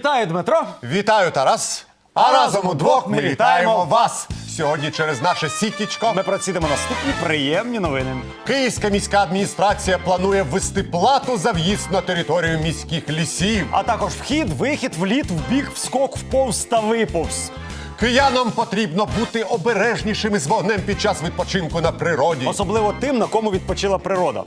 Вітаю, Дмитро! Вітаю, Тарас! А разом удвох ми вітаємо вас! Сьогодні через наше сітічко Ми процідимо наступні приємні новини. Київська міська адміністрація планує ввести плату за в'їзд на територію міських лісів. А також вхід, вихід, вліт, вбік, вскок, вповз та виповз. Киянам потрібно бути обережнішими з вогнем під час відпочинку на природі. Особливо тим, на кому відпочила природа.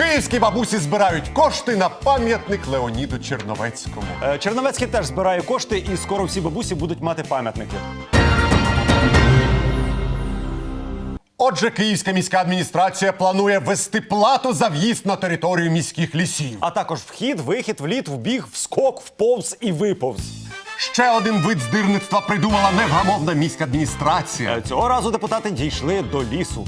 Київські бабусі збирають кошти на пам'ятник Леоніду Черновецькому. Е, Черновецький теж збирає кошти, і скоро всі бабусі будуть мати пам'ятники. Отже, Київська міська адміністрація планує ввести плату за в'їзд на територію міських лісів. А також вхід, вихід, вліт, вбіг, вскок, вповз і виповз. Ще один вид здирництва придумала невгамовна міська адміністрація. Е, Цього разу депутати дійшли до лісу.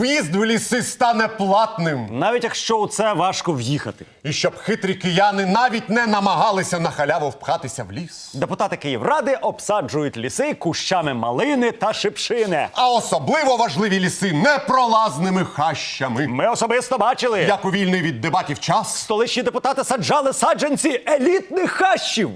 В'їзд в ліси стане платним. Навіть якщо у це важко в'їхати. І щоб хитрі кияни навіть не намагалися на халяву впхатися в ліс. Депутати Київради обсаджують ліси кущами малини та шипшини. А особливо важливі ліси непролазними хащами. Ми особисто бачили, Як у вільний від дебатів час, столичні депутати саджали саджанці елітних хащів,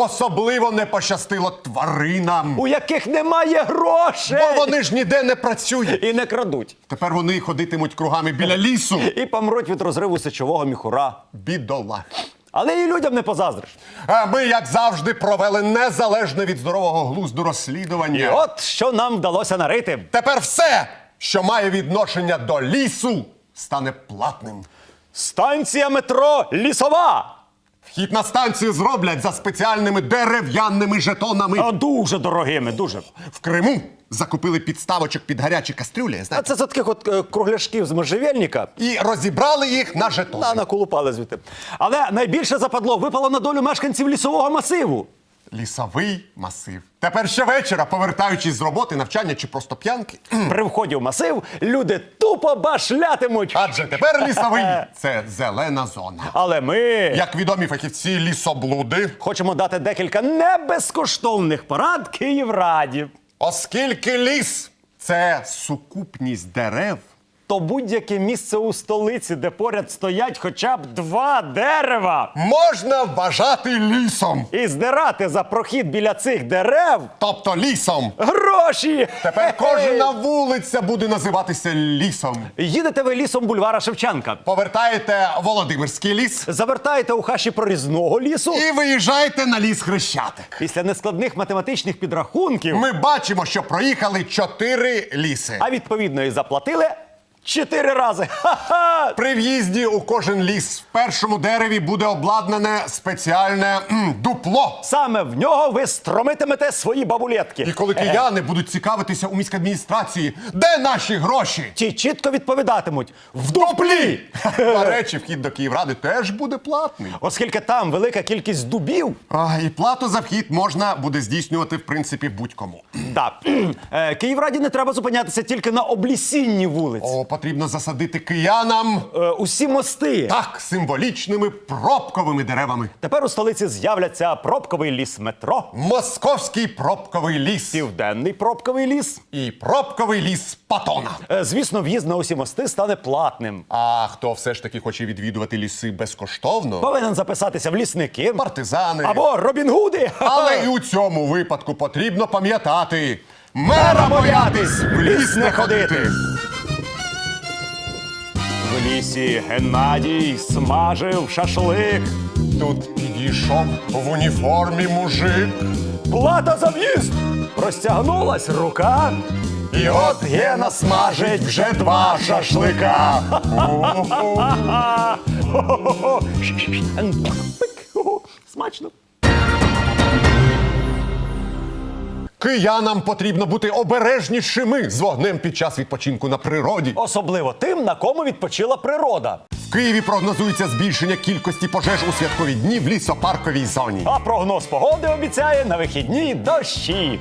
особливо не пощастило тваринам. у яких немає грошей Бо вони ж ніде не працюють. і не крадуть, Тепер вони ходитимуть кругами біля лісу. і помруть від розриву сечового міхура. Бідола. Але і людям не позаздриш. А ми, як завжди, провели незалежне від здорового глузду розслідування. І от що нам вдалося нарити. Тепер все, що має відношення до лісу, стане платним. Станція метро Лісова. Вхід на станцію зроблять за спеціальними дерев'яними жетонами. А дуже дорогими, дуже. В Криму закупили підставочок під гарячі кастрюлі, А знаєте, це за таких от е, кругляшків з можжевельника. і розібрали їх на жетони. На наколупали звідти. Але найбільше западло випало на долю мешканців лісового масиву. Лісовий масив. Тепер щовечора, повертаючись з роботи, навчання чи просто п'янки. При вході в масив люди тупо башлятимуть. Адже тепер лісовий це зелена зона. Але ми Як відомі фахівці лісоблуди, хочемо дати декілька небезкоштовних порад Київраді. оскільки ліс це сукупність дерев, То будь-яке місце у столиці, де поряд стоять хоча б два дерева, можна вважати лісом. і здирати за прохід біля цих дерев Тобто лісом. гроші. Тепер кожна вулиця буде називатися лісом. Їдете ви лісом бульвара Шевченка, Повертаєте Володимирський ліс завертаєте у хаші прорізного лісу. і виїжджаєте на ліс Хрещатик. Після нескладних математичних підрахунків, Ми бачимо, що проїхали чотири ліси. а відповідно і заплатили чотири рази. Ха-ха! При в'їзді у кожен ліс в першому дереві буде обладнане спеціальне м, дупло. Саме в нього ви стромитимете свої бабулетки. І коли кияни будуть цікавитися у міській адміністрації, де наші гроші? Ті чітко відповідатимуть в дуплі. До речі, вхід до Київради теж буде платний. Оскільки там велика кількість дубів, А, і плату за вхід можна буде здійснювати в принципі будь-кому. Да, е, Київраді не треба зупинятися тільки на облісінні вулиць. О, потрібно засадити киянам Е, Усі мости. так символічними пробковими деревами. Тепер у столиці з'являться пробковий ліс метро, Московський пробковий ліс південний пробковий ліс. і пробковий ліс Патона. Е, Звісно, в'їзд на усі мости стане платним. А хто все ж таки хоче відвідувати ліси безкоштовно? Повинен записатися в лісники Партизани. або Робінгуди. Але і у цьому випадку потрібно пам'ятати. Мера боятись, в ліс не ходити. В лісі Геннадій смажив шашлик. Тут підійшов в уніформі мужик. Плата за в'їзд! Простягнулась рука. І от Гена смажить вже два шашлика. Киянам потрібно бути обережнішими з вогнем під час відпочинку на природі. Особливо тим, на кому відпочила природа. В Києві прогнозується збільшення кількості пожеж у святкові дні в лісопарковій зоні. А прогноз погоди обіцяє на вихідні дощі.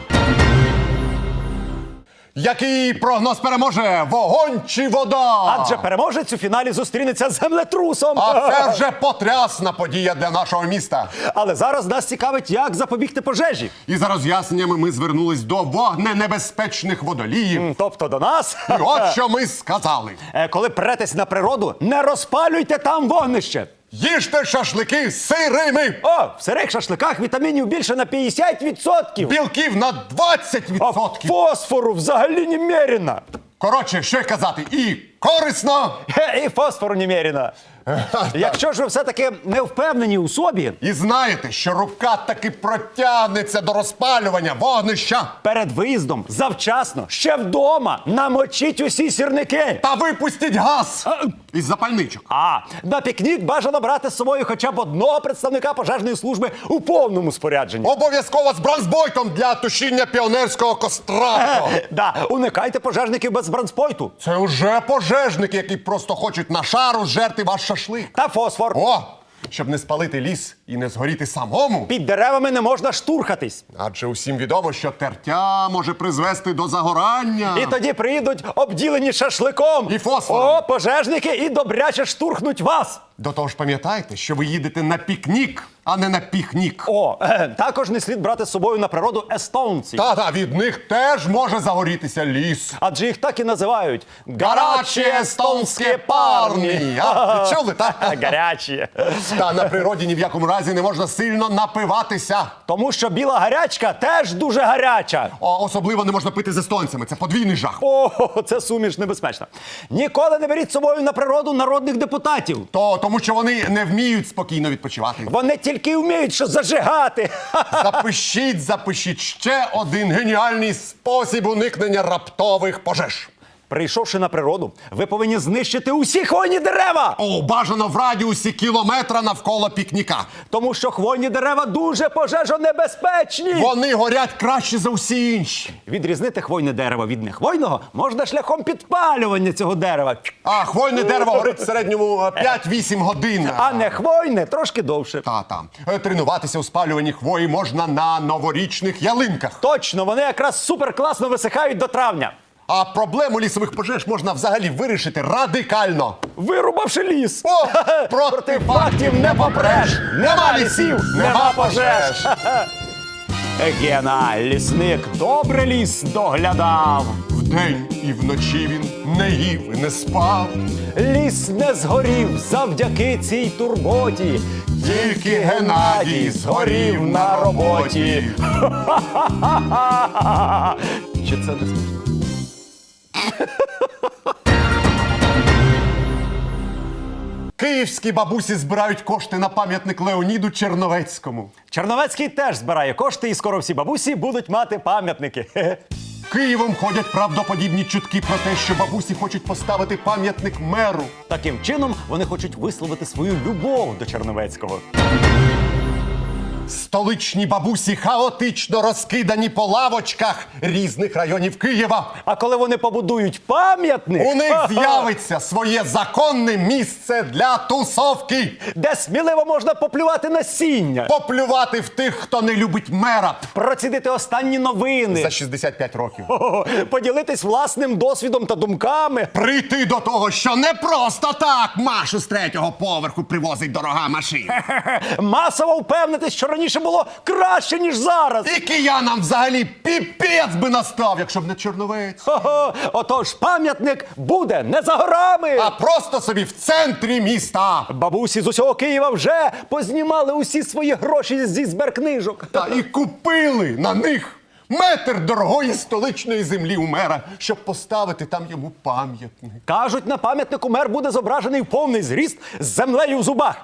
Який прогноз переможе? Вогонь чи вода? Адже переможець у фіналі зустрінеться з землетрусом. А це вже потрясна подія для нашого міста. Але зараз нас цікавить, як запобігти пожежі. І за роз'ясненнями ми звернулись до вогненебезпечних водоліїв. М, Тобто до нас. І от що ми сказали. Е, Коли претесь на природу, не розпалюйте там вогнище. Їжте шашлики сирими! О, в сирих шашликах вітамінів більше на 50%. Білків на 20%! А фосфору взагалі немерено. Коротше, що й казати, і корисно, І фосфору немерено. Якщо ж ви все-таки не впевнені у собі, і знаєте, що рука таки протягнеться до розпалювання вогнища. перед виїздом завчасно, ще вдома, намочіть усі сірники. Та випустіть газ із запальничок. А на пікнік бажано брати з собою хоча б одного представника пожежної служби у повному спорядженні. Обов'язково з бронзбойтом для тушіння піонерського кострату. Да, уникайте пожежників без бронспойту. Це вже пожежники, які просто хочуть на шару зжерти ваш шашлик. Та фосфор. О, щоб не спалити ліс і не згоріти самому. Під деревами не можна штурхатись. Адже усім відомо, що тертя може призвести до загорання. І тоді приїдуть обділені шашликом. І фосфором. О, пожежники і добряче штурхнуть вас. До того ж, пам'ятайте, що ви їдете на пікнік, а не на пікнік. О, е, також не слід брати з собою на природу естонці. Та-та, від них теж може загорітися ліс. Адже їх так і називають Гарячі естонські парні. А, чули, так? Гарячі. Та на природі ні в якому разі не можна сильно напиватися. Тому що біла гарячка теж дуже гаряча. О, особливо не можна пити з естонцями. Це подвійний жах. О, це суміш небезпечна. Ніколи не беріть з собою на природу народних депутатів. То тому, що вони не вміють спокійно відпочивати. Вони тільки вміють що зажигати. Запишіть, запишіть ще один геніальний спосіб уникнення раптових пожеж. Прийшовши на природу, ви повинні знищити усі хвойні дерева. О, бажано в радіусі кілометра навколо пікніка. Тому що хвойні дерева дуже пожежонебезпечні. Вони горять краще за усі інші. Відрізнити хвойне дерево від нехвойного можна шляхом підпалювання цього дерева. А хвойне дерево горить в середньому е, 5-8 годин. А нехвойне трошки довше. Та-та. Е, Тренуватися у спалюванні хвої можна на новорічних ялинках. Точно, вони якраз суперкласно висихають до травня. А проблему лісових пожеж можна взагалі вирішити радикально. Вирубавши ліс. О, проти фактів не попреш. Нема лісів, нема пожеж. Гена, лісник, добре ліс доглядав. Вдень і вночі він не їв і не спав. Ліс не згорів завдяки цій турботі. Тільки Геннадій згорів на роботі. Чи це не смішно? Київські бабусі збирають кошти на пам'ятник Леоніду Черновецькому. Черновецький теж збирає кошти, і скоро всі бабусі будуть мати пам'ятники. Хе-хе. Києвом ходять правдоподібні чутки про те, що бабусі хочуть поставити пам'ятник меру. Таким чином вони хочуть висловити свою любов до Черновецького. Столичні бабусі хаотично розкидані по лавочках різних районів Києва. А коли вони побудують пам'ятник, У них з'явиться своє законне місце для тусовки. де сміливо можна поплювати насіння, Поплювати в тих, хто не любить мера процідити останні новини, за 65 років. Поділитись власним досвідом та думками. Прийти до того, що не просто так Машу з третього поверху привозить дорога машина. Масово впевнитись, що раніше було краще, ніж зараз. І киянам взагалі піпець би настав, якщо б не Чорновець. Хо-хо, Отож, пам'ятник буде не за горами. А просто собі в центрі міста. Бабусі з усього Києва вже познімали усі свої гроші зі зберкнижок. Та і купили на них метр дорогої столичної землі у мера, щоб поставити там йому пам'ятник. Кажуть, на пам'ятнику мер буде зображений в повний зріст з землею в зубах.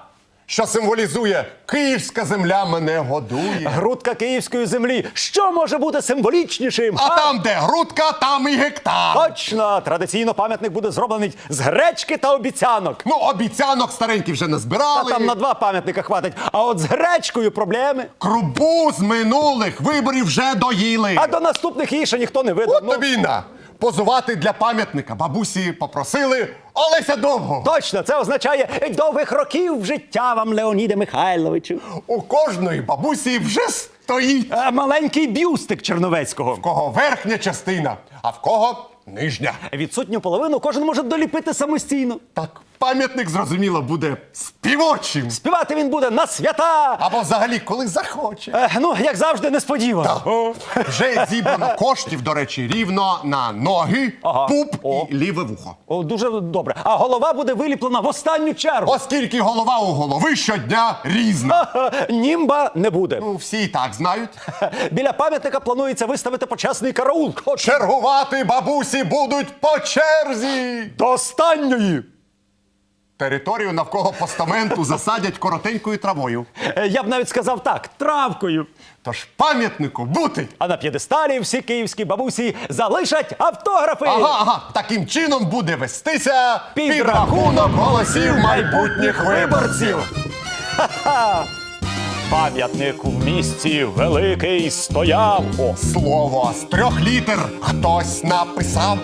Що символізує Київська земля мене годує. Грудка київської землі. Що може бути символічнішим? А там, де грудка, там і гектар. Точно! Традиційно пам'ятник буде зроблений з гречки та обіцянок. Ну, обіцянок старенькі вже Та назбирали. там на два пам'ятника хватить. А от з гречкою проблеми. Крупу з минулих виборів вже доїли. А до наступних її ще ніхто не видав. От тобі на. Позувати для пам'ятника бабусі попросили Олеся Довго. Точно, це означає довгих років життя вам, Леоніде Михайловичу. У кожної бабусі вже стоїть. Е, Маленький бюстик Черновецького. В кого верхня частина, а в кого нижня. Відсутню половину кожен може доліпити самостійно. Так. Пам'ятник, зрозуміло, буде співочим. Співати він буде на свята. Або взагалі, коли захоче. Е, ну, як завжди, несподівано. О. Вже зібрано коштів, до речі, рівно на ноги, Ага. пуп О. і ліве вухо. О, дуже добре. А голова буде виліплена в останню чергу. Оскільки голова у голови щодня різна. Німба не буде. Ну, всі і так знають. Біля пам'ятника планується виставити почесний караул. Хоч Чергувати бабусі будуть по черзі. до останньої. Територію навколо постаменту засадять коротенькою травою. Е, Я б навіть сказав так: травкою. Тож пам'ятнику бути. А на п'єдесталі всі київські бабусі залишать автографи. Ага, ага. Таким чином буде вестися Підрахунок голосів майбутніх виборців. Ха-ха. Пам'ятник в місті великий стояв. О, Слово з трьох літер хтось написав.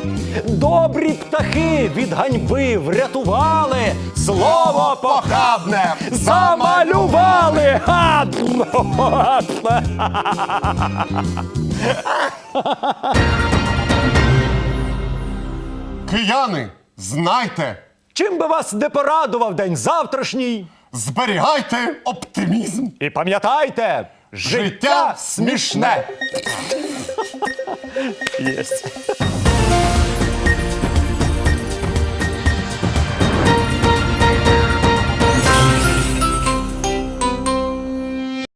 добрі птахи від ганьби врятували. Слово похабне замалювали. Ха! Кияни, знайте, Чим би вас не порадував день завтрашній? Зберігайте оптимізм. І пам'ятайте, життя смішне. Єсть.